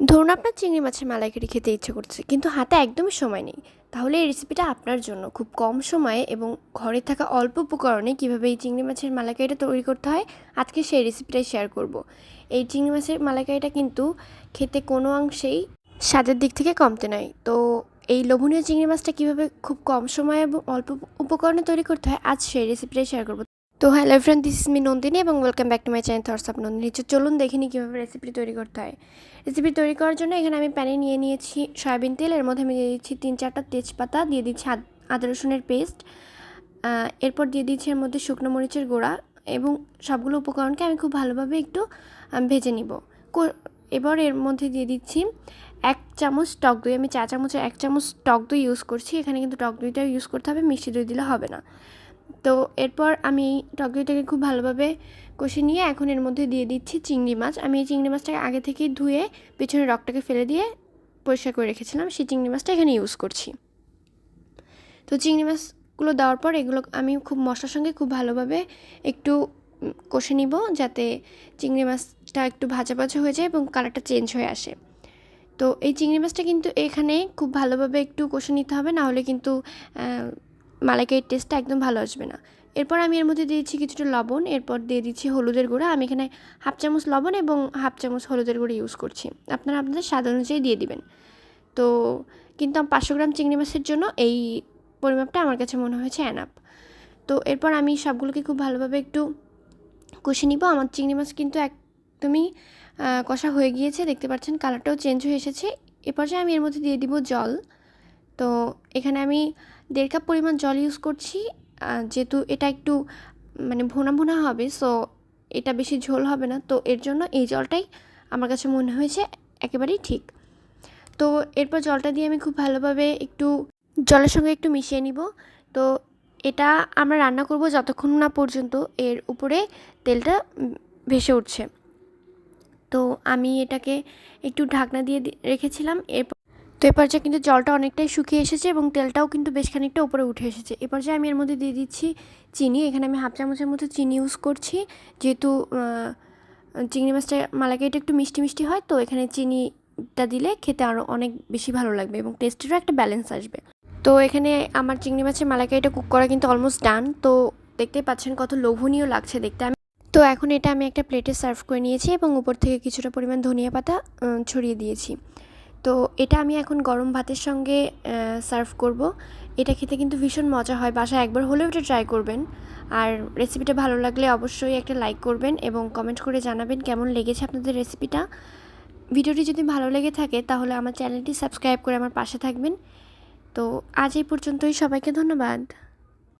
ধরুন আপনার চিংড়ি মাছের মালাইকারি খেতে ইচ্ছে করছে, কিন্তু হাতে একদমই সময় নেই। তাহলে এই রেসিপিটা আপনার জন্য। খুব কম সময়ে এবং ঘরে থাকা অল্প উপকরণে কীভাবে এই চিংড়ি মাছের মালাইকারিটা তৈরি করতে হয়, আজকে সেই রেসিপিটাই শেয়ার করব। এই চিংড়ি মাছের মালাইকারিটা কিন্তু খেতে কোনো অংশেই স্বাদের দিক থেকে কমতে নয় তো এই লোভনীয় চিংড়ি মাছটা কীভাবে খুব কম সময়ে এবং অল্প উপকরণে তৈরি করতে হয়, আজ সেই রেসিপিটাই শেয়ার করব। তো hello friend this is me Nandini এবং welcome back to my channel thoughts of Nandini চলুন দেখিনি কীভাবে রেসিপি তৈরি করতে হয়। রেসিপি তৈরি করার জন্য এখানে আমি প্যানে নিয়ে নিয়েছি সয়াবিন তেল, এর মধ্যে আমি দিয়ে দিচ্ছি তিন চারটা তেজপাতা, দিয়ে দিচ্ছি আদা রসুনের পেস্ট এরপর দিয়ে দিচ্ছি এর মধ্যে শুকনো মরিচের গোড়া, এবং সবগুলো উপকরণকে আমি খুব ভালোভাবে একটু ভেজে নিব। এবার এর মধ্যে দিয়ে দিচ্ছি এক চামচ টক দই। আমি চা চামচের এক চামচ টক দই ইউজ করছি। এখানে কিন্তু টক দইটাও ইউজ করতে হবে, মিষ্টি দই দিলে হবে না। তো এরপর আমি টক খুব ভালোভাবে কষে নিয়ে এখন এর মধ্যে দিয়ে দিচ্ছি চিংড়ি মাছ। আমি এই চিংড়ি মাছটাকে আগে থেকেই ধুয়ে পেছনে রকটাকে ফেলে দিয়ে পরিষ্কার করে রেখেছিলাম। সেই চিংড়ি মাছটা এখানে ইউজ করছি। তো চিংড়ি মাছগুলো দেওয়ার পর এগুলো আমি খুব মশলার সঙ্গে খুব ভালোভাবে একটু কষে নিব যাতে চিংড়ি মাছটা একটু ভাজা ভাজা হয়ে যায় এবং কালারটা চেঞ্জ হয়ে আসে। তো এই চিংড়ি মাছটা কিন্তু এখানে খুব ভালোভাবে একটু কষে নিতে হবে নাহলে কিন্তু মালাইকারির টেস্টটা একদম ভালো আসবে না। এরপর আমি এর মধ্যে দিয়েছি কিছুটা লবণ, এরপর দিয়ে দিচ্ছি হলুদের গুঁড়া। আমি এখানে হাফ চামচ লবণ এবং হাফ চামচ হলুদের গুঁড়ো ইউজ করছি। আপনারা আপনাদের স্বাদ অনুযায়ী দিয়ে দিবেন। তো কিন্তু পাঁচশো গ্রাম চিংড়ি মাছের জন্য এই পরিমাপটা আমার কাছে মনে হয়েছে অ্যানাপ তো এরপর আমি সবগুলোকে খুব ভালোভাবে একটু কষে নিব। আমার চিংড়ি মাছ কিন্তু একদমই কষা হয়ে গিয়েছে। দেখতে পাচ্ছেন কালারটাও চেঞ্জ হয়ে এসেছে। এ পর্যায়ে আমি এর মধ্যে দিয়ে দিব জল। তো এখানে আমি দেড় কাপ পরিমাণ জল ইউজ করছি যেহেতু এটা একটু মানে ভোনা ভোনা হবে সো এটা বেশি ঝোল হবে না, তো এর জন্য এই জলটাই আমার কাছে মনে হয়েছে একেবারেই ঠিক। তো এরপর জলটা দিয়ে আমি খুব ভালোভাবে একটু জলের সঙ্গে একটু মিশিয়ে নিব। তো এটা আমরা রান্না করব যতক্ষণ না পর্যন্ত এর উপরে তেলটা ভেসে উঠছে। তো আমি এটাকে একটু ঢাকনা দিয়ে রেখেছিলাম, এরপর তো এ পর্যায়ে কিন্তু জলটা অনেকটাই শুকিয়ে এসেছে এবং তেলটাও কিন্তু বেশ খানিকটা উপরে উঠে এসেছে। এ পর্যায়ে আমি এর মধ্যে দিয়ে দিচ্ছি চিনি। এখানে আমি হাফ চামচের মতো চিনি ইউজ করছি। যেহেতু চিংড়ি মাছটা মালাকাইটা একটু মিষ্টি মিষ্টি হয়, তো এখানে চিনিটা দিলে খেতে আরও অনেক বেশি ভালো লাগবে এবং টেস্টেরও একটা ব্যালেন্স আসবে। তো এখানে আমার চিংড়ি মাছের মালাকাইটা কুক করা কিন্তু অলমোস্ট ডান তো দেখতে পাচ্ছেন কত লোভনীয় লাগছে দেখতে। আমি, তো এখন এটা আমি একটা প্লেটে সার্ভ করে নিয়েছি এবং উপর থেকে কিছুটা পরিমাণ ধনিয়া পাতা ছড়িয়ে দিয়েছি। তো এটা আমি এখন গরম ভাতের সঙ্গে সার্ভ করব। এটা খেতে কিন্তু ভীষণ মজা হয়, বাসায় একবার হলেও এটা ট্রাই করবেন। আর রেসিপিটা ভালো লাগলে অবশ্যই একটা লাইক করবেন এবং কমেন্ট করে জানাবেন কেমন লেগেছে আপনাদের রেসিপিটা ভিডিওটি যদি ভালো লেগে থাকে তাহলে আমার চ্যানেলটি সাবস্ক্রাইব করে আমার পাশে থাকবেন। তো আজ এই পর্যন্তই, সবাইকে ধন্যবাদ।